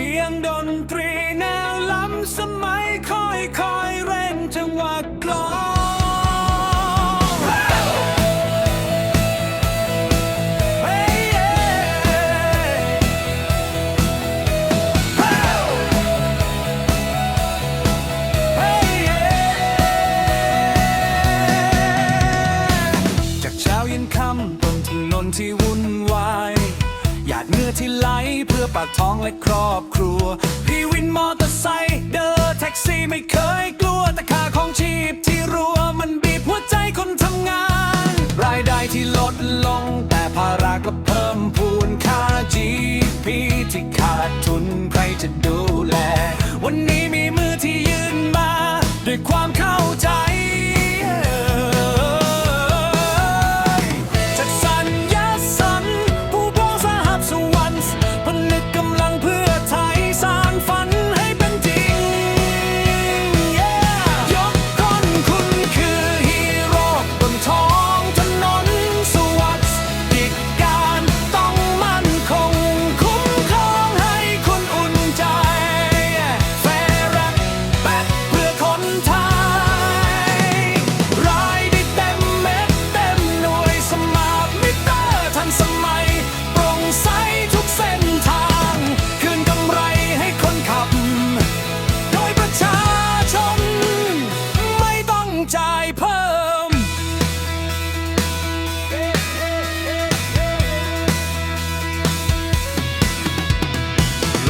สียงดนตรีแนวล้ำสมัยค่อยคอยเร่งจังหวะกลองจากเช้าเยันค่ำบนถนนที่วุ่นวาย หยาดเหงื่อที่ไหลเพื่อปากท้องและครอบครัว พี่วินมอเตอร์ไซค์เดิน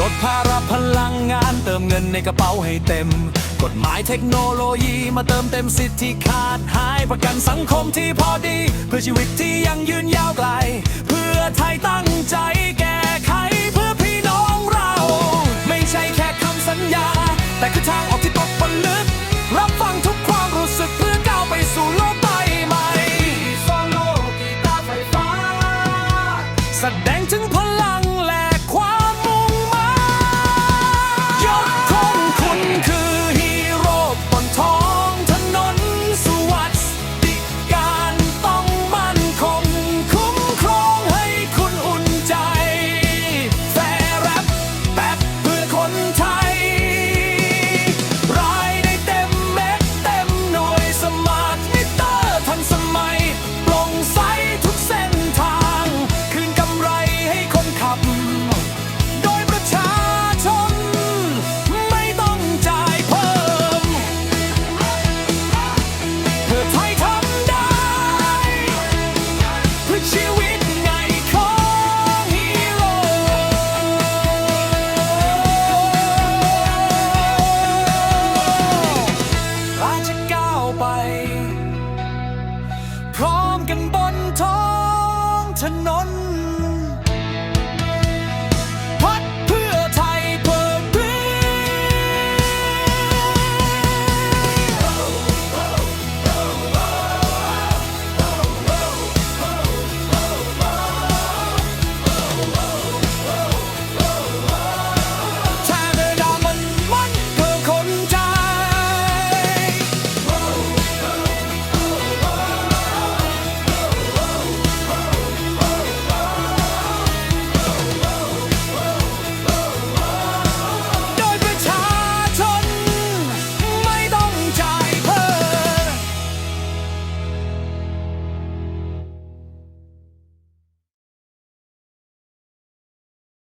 ลดภาระพลังงานเติมเงินในกระเป๋าให้เต็ม กฎหมายเทคโนโลยีมาเติมเต็มสิทธิที่ขาดหายประกันสังคมที่พอดี เพื่อชีวิตที่ยังยืนยาวไกล เพื่อไทยตั้งใจแก้ไขเพื่อพี่น้องเรา ไม่ใช่แค่คำสัญญา แต่คือทางออกที่ตกผลึก รับฟังทุกความรู้สึกเพื่อก้าวไปสู่โลกใบใหม่โซโลกีตาร์ไฟฟ้า แสดงถึงพลัง ไป พร้อมกันบนท้องถนน